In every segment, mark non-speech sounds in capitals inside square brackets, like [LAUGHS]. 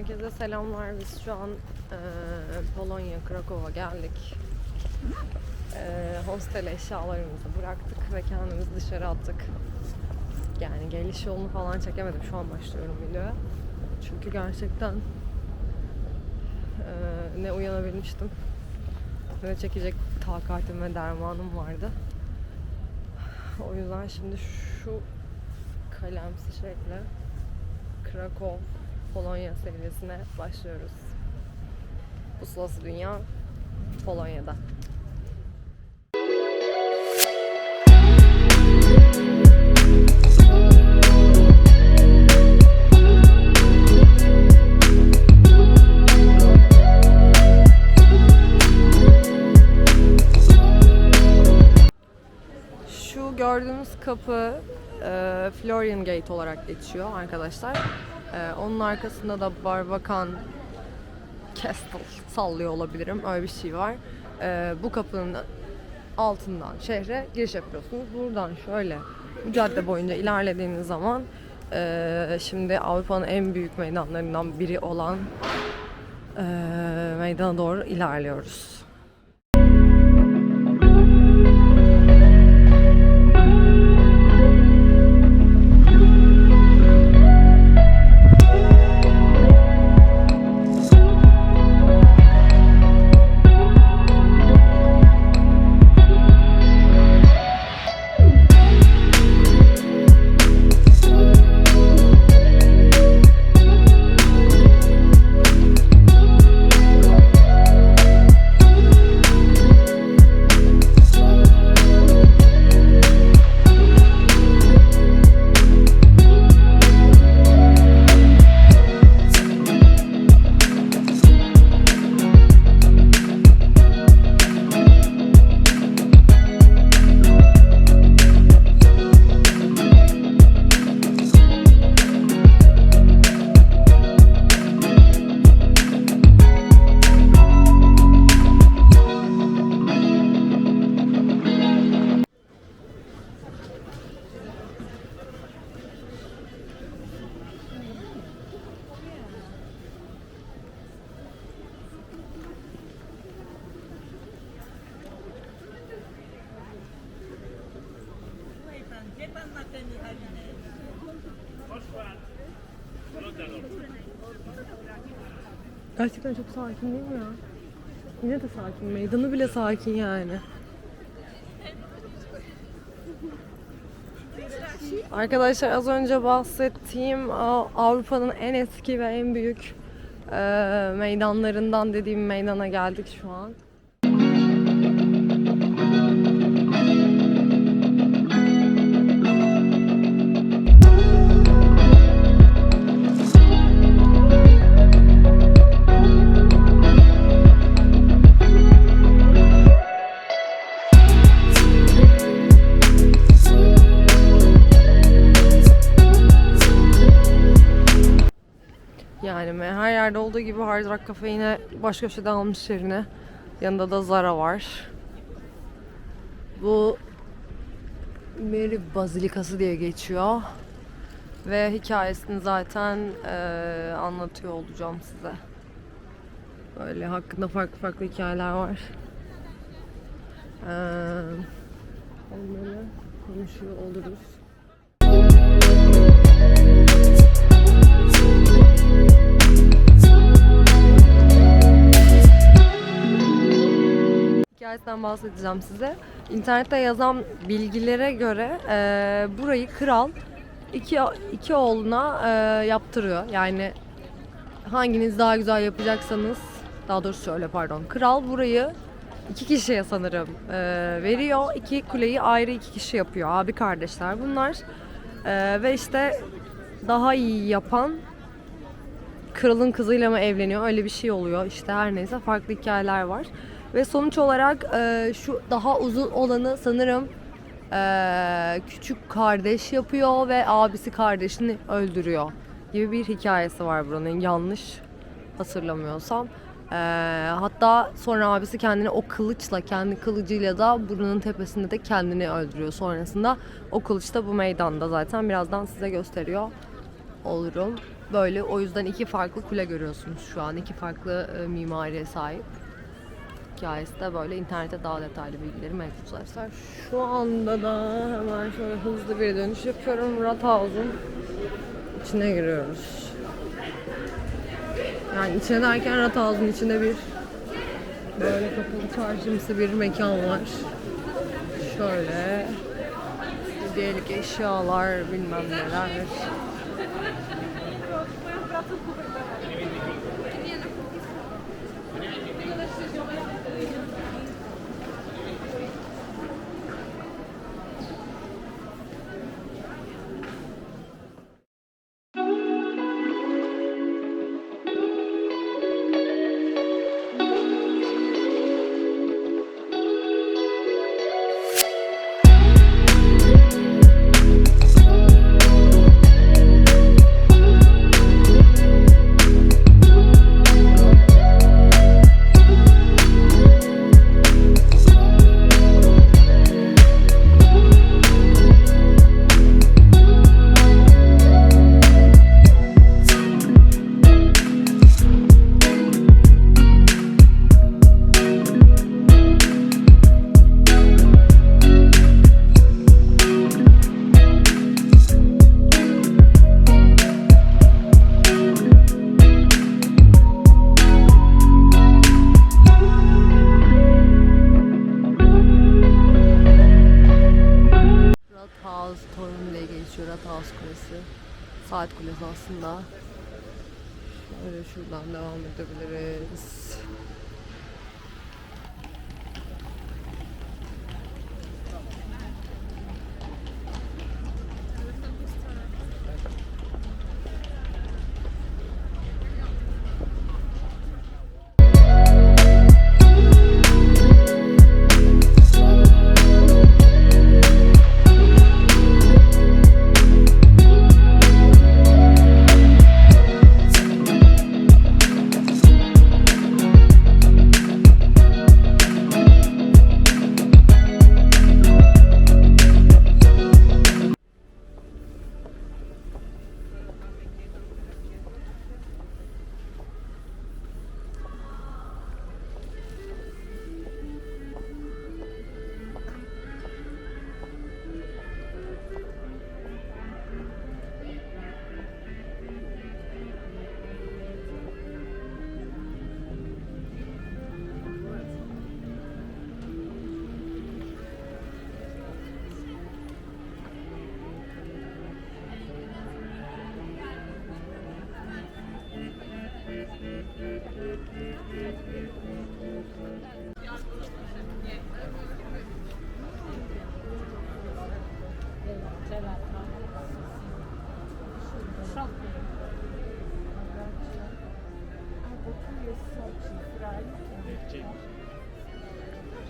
Herkese selamlar. Biz şu an eee, Polonya, Krakow'a geldik. Eee hostel eşyalarımızı bıraktık ve kendimizi dışarı attık. Yani geliş yolunu falan çekemedim. Şu an başlıyorum videoya. Çünkü gerçekten eee, ne uyanabilmiştim ne çekecek takatim ve dermanım vardı. O yüzden şimdi şu kalemsi şekle Krakow, Polonya serisine başlıyoruz. Pusulası Dünya Polonya'da. Şu gördüğümüz kapı e, Florian Gate olarak geçiyor arkadaşlar. E, onun arkasında da Barbakan Castle sallıyor olabilirim. Öyle bir şey var. E, bu kapının altından şehre giriş yapıyorsunuz. Buradan şöyle bu cadde boyunca ilerlediğiniz zaman e, şimdi Avrupa'nın en büyük meydanlarından biri olan e, meydana doğru ilerliyoruz. Gerçekten çok sakin değil mi ya? Yine de sakin. Meydanı bile sakin yani. Arkadaşlar az önce bahsettiğim Av- Avrupa'nın en eski ve en büyük meydanlarından dediğim meydana geldik şu an. Hard Rock Cafe yine baş köşede almış yerine. Yanında da Zara var. Bu Mary Bazilikası diye geçiyor. Ve hikayesini zaten eee, anlatıyor olacağım size. Böyle hakkında farklı farklı hikayeler var. Eee onları konuşuyor oluruz. Hikayesinden bahsedeceğim size. İnternette yazan bilgilere göre e, burayı kral iki, iki oğluna e, yaptırıyor. Yani hanginiz daha güzel yapacaksanız, daha doğrusu şöyle pardon. Kral burayı iki kişiye sanırım e, veriyor. İki kuleyi ayrı iki kişi yapıyor. Abi kardeşler bunlar. E, ve işte daha iyi yapan kralın kızıyla mı evleniyor öyle bir şey oluyor işte her neyse farklı hikayeler var ve sonuç olarak e, şu daha uzun olanı sanırım e, küçük kardeş yapıyor ve abisi kardeşini öldürüyor gibi bir hikayesi var buranın yanlış hatırlamıyorsam E, hatta sonra abisi kendini o kılıçla kendi kılıcıyla da buranın tepesinde de kendini öldürüyor sonrasında o kılıç da bu meydanda zaten birazdan size gösteriyor olurum. Böyle o yüzden iki farklı kule görüyorsunuz şu an. iki farklı e, mimariye sahip. Hikayesi de böyle internette daha detaylı bilgileri mevcut arkadaşlar. Şu anda da hemen şöyle hızlı bir dönüş yapıyorum. Rathausen içine giriyoruz. Yani içine derken Rathausen içinde bir böyle kapalı çarşımsı bir mekan var. Şöyle hediyelik eşyalar bilmem neler. Şuradan devam edebiliriz.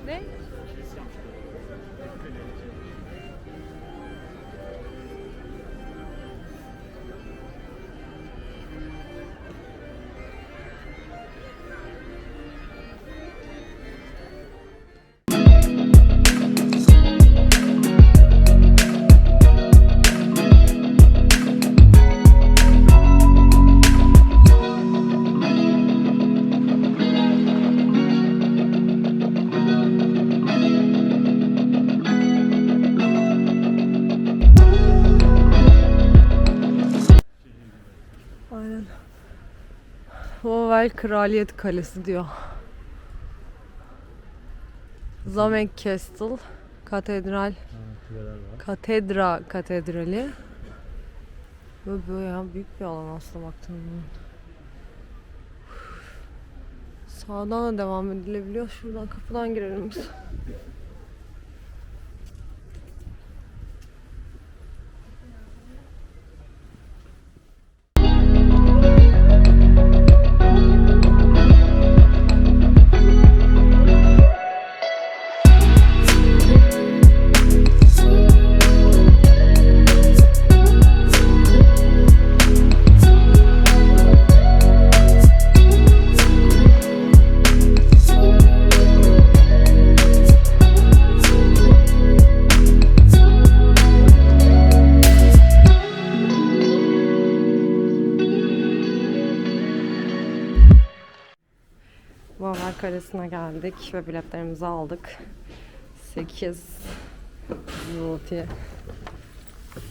Ne? Wawel Kraliyet Kalesi diyor. Zamek Castle, Katedral, Katedra Katedrali. Böyle bayağı büyük bir alan aslında baktığınız zaman. Sağdan da devam edilebiliyor. Şuradan kapıdan girelim biz. Kalesi'ne geldik ve biletlerimizi aldık. 8 zloty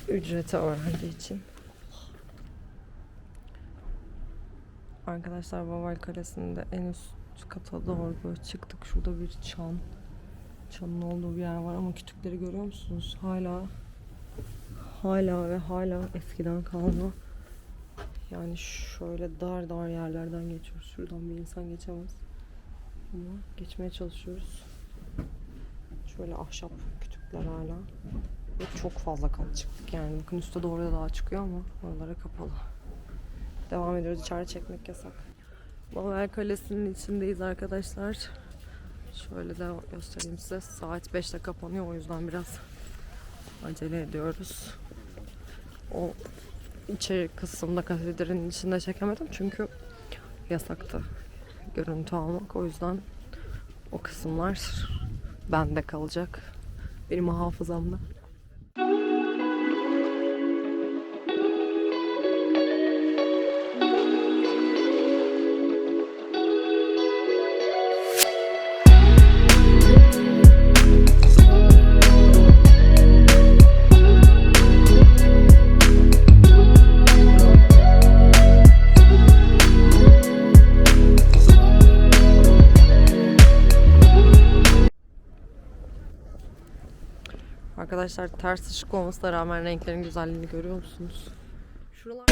ücreti öğrenci için. Arkadaşlar Vaval Kalesi'nde en üst kata doğru böyle çıktık. Şurada bir çan. Çanın olduğu bir yer var ama kütükleri görüyor musunuz? Hala hala ve hala eskiden kalma. Yani şöyle dar dar yerlerden geçiyoruz. Şuradan bir insan geçemez. Ama geçmeye çalışıyoruz. Şöyle ahşap kütükler hala. Ve çok fazla kat çıktık yani. Bakın üstte doğru da daha çıkıyor ama oralara kapalı. Devam ediyoruz. İçeride çekmek yasak. Baver Kalesi'nin içindeyiz arkadaşlar. Şöyle de göstereyim size. Saat 5'te kapanıyor. O yüzden biraz acele ediyoruz. O içeri kısımda katedralin içinde çekemedim çünkü yasaktı görüntü almak. O yüzden o kısımlar bende kalacak. Benim hafızamda. Arkadaşlar ters ışık olmasına rağmen renklerin güzelliğini görüyor musunuz? Şuralar...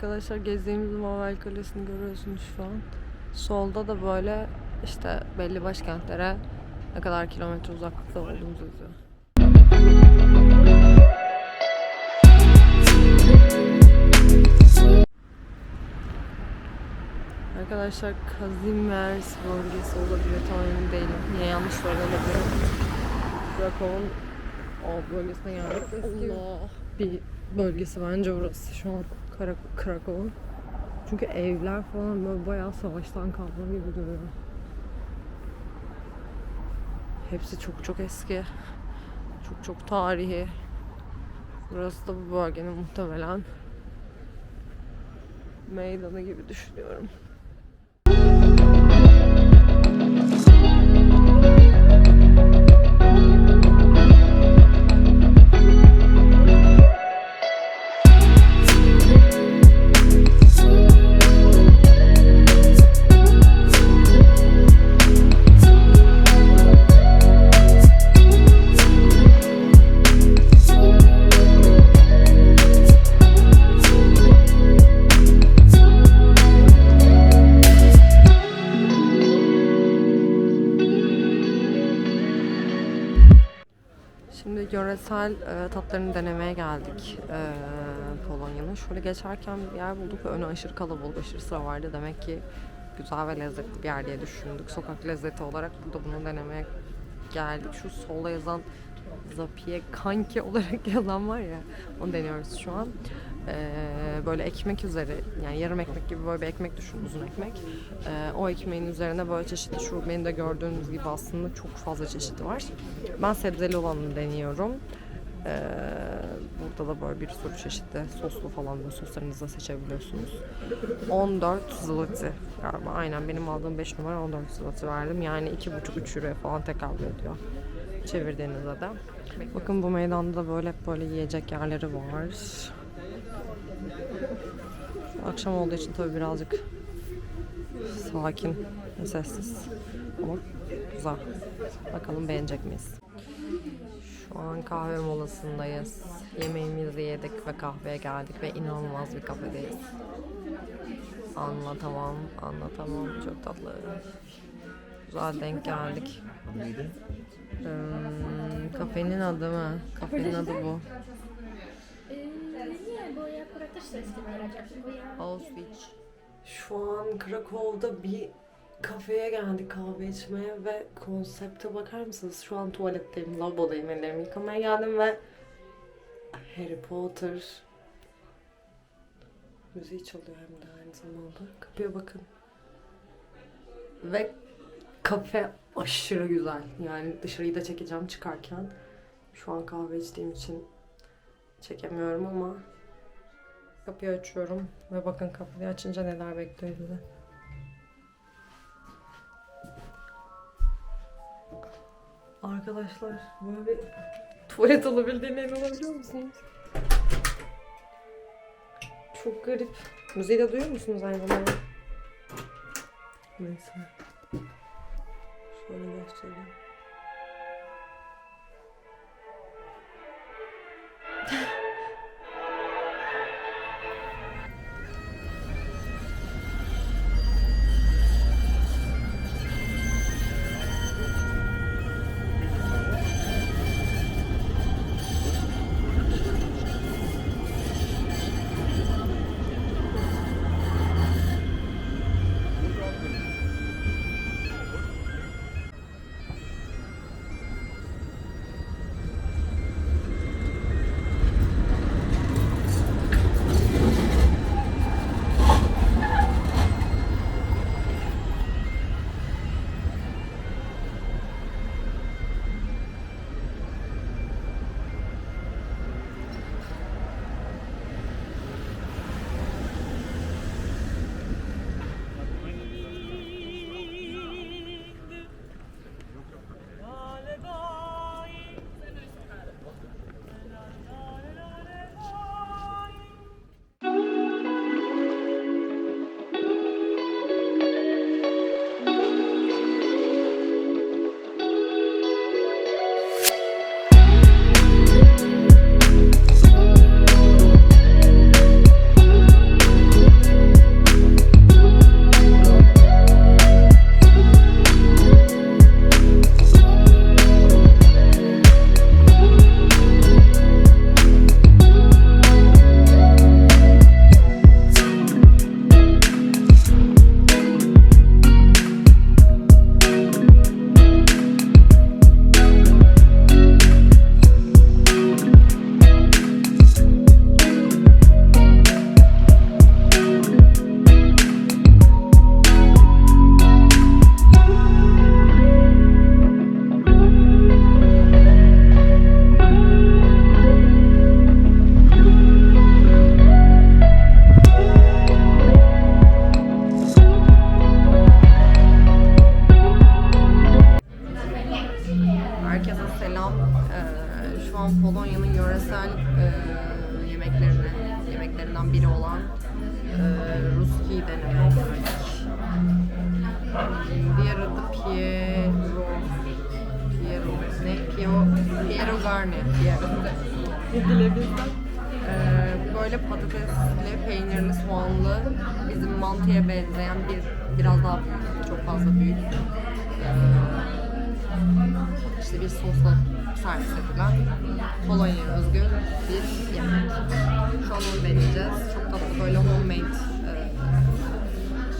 Arkadaşlar gezdiğimiz Mavel Kalesi'ni görüyorsunuz şu an. Solda da böyle işte belli başkentlere ne kadar kilometre uzaklıkta olduğumuzu yazıyor. Arkadaşlar Kazimierz bölgesi olabilir tam emin değilim. Niye yanlış söylenebilirim. Krakow'un o bölgesine geldik. Eski bir bölgesi bence burası şu an Krakow'un. Çünkü evler falan böyle bayağı savaştan kalma gibi duruyor. Hepsi çok çok eski. Çok çok tarihi. Burası da bu bölgenin muhtemelen meydanı gibi düşünüyorum. Yöresel e, tatlarını denemeye geldik. E, Polonya'nın. Şöyle geçerken bir yer bulduk ve önü aşırı kalabalık, aşırı sıra vardı. Demek ki güzel ve lezzetli bir yer diye düşündük. Sokak lezzeti olarak burada bunu denemeye geldik. Şu solda yazan Zapiye Kanki olarak [LAUGHS] yazan var ya onu deniyoruz şu an. Ee, böyle ekmek üzeri yani yarım ekmek gibi böyle bir ekmek düşün uzun ekmek. Ee, o ekmeğin üzerine böyle çeşitli şu benim de gördüğünüz gibi aslında çok fazla çeşidi var. Ben sebzeli olanını deniyorum. Ee, burada da böyle bir sürü çeşitli soslu falan böyle soslarınızı da seçebiliyorsunuz. 14 zloty galiba. Aynen benim aldığım 5 numara 14 zloty verdim. Yani 2,5-3 euroya falan tekabül ediyor. Çevirdiğinizde de. Bakın bu meydanda da böyle hep böyle yiyecek yerleri var. Akşam olduğu için tabii birazcık sakin ve sessiz. Ama güzel. Bakalım beğenecek miyiz? Şu an kahve molasındayız. Yemeğimizi yedik ve kahveye geldik ve inanılmaz bir kafedeyiz. Anlatamam, anlatamam. Çok tatlı. Güzel denk geldik. Hmm, kafenin adı mı? Kafenin adı bu. Bo ja... Auschwitz. Şu an Krakow'da bir kafeye geldik kahve içmeye ve konsepte bakar mısınız? Şu an tuvaletteyim, lavabodayım, ellerimi yıkamaya geldim ve Harry Potter müziği çalıyor hem de aynı zamanda. Kapıya bakın. Ve kafe aşırı güzel. Yani dışarıyı da çekeceğim çıkarken. Şu an kahve içtiğim için çekemiyorum ama Kapıyı açıyorum ve bakın kapıyı açınca neler bekliyor bizi. Arkadaşlar böyle bir tuvalet olabildiğine inanabiliyor musunuz? Çok garip. Müziği de duyuyor musunuz aynı zamanda? Neyse. Şöyle göstereyim.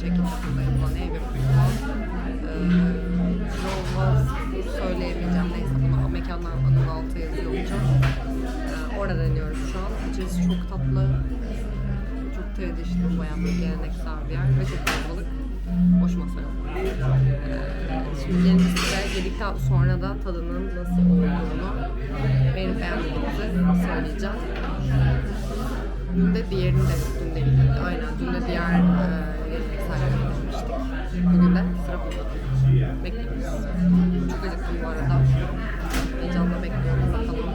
Şekilde yapılan ev yapımı. E, Rolvaz söyleyemeyeceğim neyse bunu mekandan adım altı yazıyor olacağım. E, orada deniyoruz şu an. İçerisi çok tatlı. Çok traditional bayağı böyle geleneksel bir yer ve çok kalabalık. Boş masa yok. E, şimdi gelin size yedikten sonra da tadının nasıl olduğunu benim beğendiğimizi söyleyeceğim. Dün de diğerini de dün de aynen dün de diğer e, geleneksel demiştik. Bugün de sıra burada. Bekliyoruz. Çok acıktım bu arada. Heyecanla bekliyorum bakalım.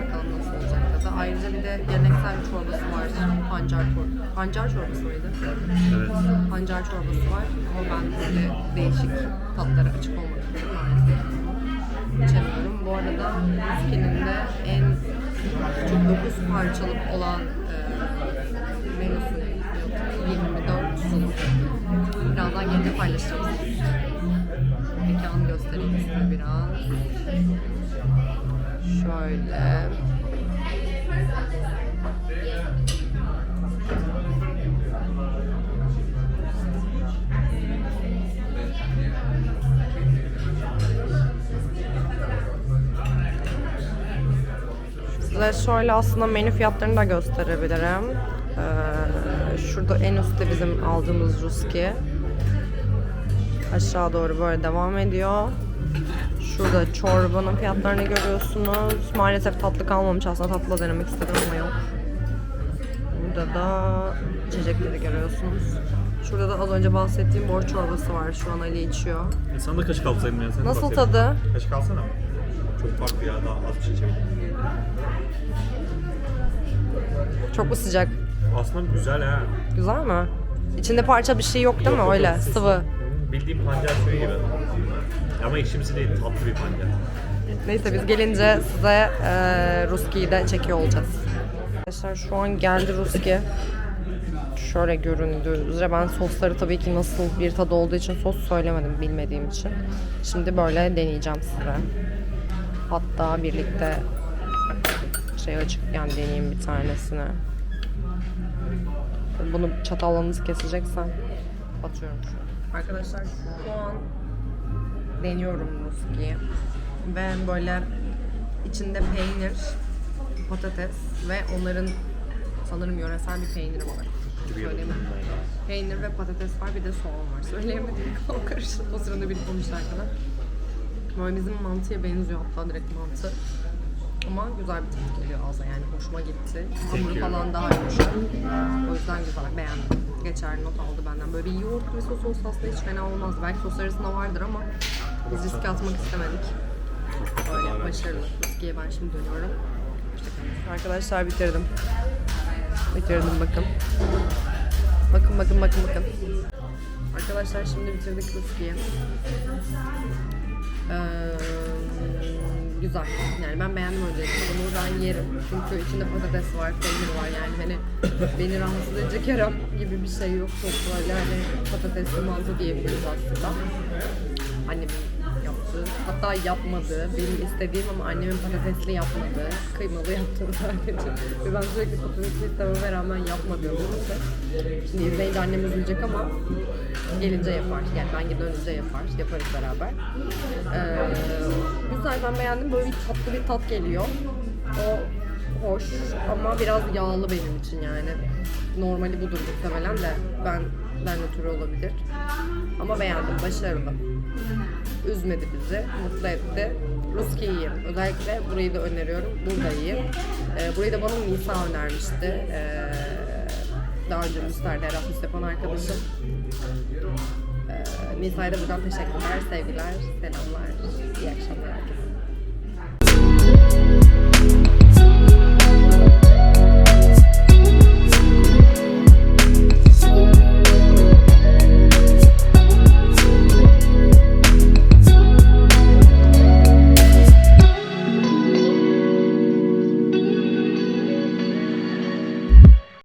Bakalım nasıl olacak tadı. Ayrıca bir de geleneksel bir çorbası var. Pancar çorbası. Pancar çorbası mıydı? Evet. Pancar çorbası var. Ama ben böyle değişik tatlara açık olmak için maalesef içemiyorum. Bu arada Ruski'nin de en çok 9 parçalık olan e, menüsü Birazdan gelince paylaşacağım. Mekanı göstereyim size biraz. Şöyle. Size şöyle aslında menü fiyatlarını da gösterebilirim. Ee, şurada en üstte bizim aldığımız ruski. Aşağı doğru böyle devam ediyor. Şurada çorbanın fiyatlarını görüyorsunuz. Maalesef tatlı kalmamış aslında tatlı denemek istedim ama yok. Burada da içecekleri görüyorsunuz. Şurada da az önce bahsettiğim borç çorbası var. Şu an Ali içiyor. E sana da kaşık alsaydın ya. Sen Nasıl bahsedin. tadı? Kaşık alsana. Çok farklı ya. Daha az bir şey içebilirim. Çok mu sıcak? Aslında güzel ha. Güzel mi? İçinde parça bir şey yok değil mi? Yok, yok, Öyle yok, sıvı. Bildiğim pancar suyu gibi. Ama ekşimsi değil. Tatlı bir pancar. Neyse biz gelince size e, Ruski'yi de çekiyor olacağız. Arkadaşlar şu an geldi Ruski. Şöyle göründüğü üzere ben sosları tabii ki nasıl bir tadı olduğu için sos söylemedim bilmediğim için. Şimdi böyle deneyeceğim size. Hatta birlikte şey açıkken deneyeyim bir tanesini. Bunu çatalla nasıl keseceksen atıyorum şu an. Arkadaşlar şu an deniyorum Ruski'yi. Ve böyle içinde peynir, patates ve onların sanırım yöresel bir peyniri var. Söyleyemedim. Peynir ve patates var bir de soğan var. Söyleyemedim. [LAUGHS] O karıştı. O sırada biri konuşarken. Böyle bizim mantıya benziyor hatta direkt mantı. Ama güzel bir tat geliyor ağza yani hoşuma gitti. Hamuru falan daha yumuşak. O yüzden güzel beğendim. Geçerli not aldı benden. Böyle bir yoğurt ve sos olsa aslında hiç fena olmaz. Belki sos arasında vardır ama biz riske atmak istemedik. Böyle başarılı. Riskiye ben şimdi dönüyorum. Arkadaşlar bitirdim. Bitirdim bakın. Bakın bakın bakın bakın. Arkadaşlar şimdi bitirdik Ruski'yi. Ee, güzel. Yani ben beğendim öncelikle. Bunu ben yerim. Çünkü içinde patates var, peynir var. Yani hani beni rahatsız edecek yaram gibi bir şey yok. Çok böyle hani patatesli mantı diyebiliriz aslında. Annemin yaptığı, hatta yapmadığı, benim istediğim ama annemin patatesli yapmadığı, kıymalı yaptığı [LAUGHS] sadece. Ve ben sürekli patatesli istememe rağmen yapmadığım için. Şimdi izleyince annem üzülecek ama gelince yapar. Yani ben gidince yapar. Yaparız beraber. Ee, güzel ben beğendim. Böyle bir tatlı bir tat geliyor. O hoş ama biraz yağlı benim için yani. Normali budur muhtemelen de ben ben de türü olabilir. Ama beğendim, başarılı. Üzmedi bizi, mutlu etti. Ruski'yi yiyin. Özellikle burayı da öneriyorum. Burada yiyin. Ee, burayı da bana Nisa önermişti. Ee, daha önce Müster'de Erasmus yapan arkadaşım. Ee, Nisa'ya da buradan teşekkürler, sevgiler, selamlar, iyi akşamlar herkese.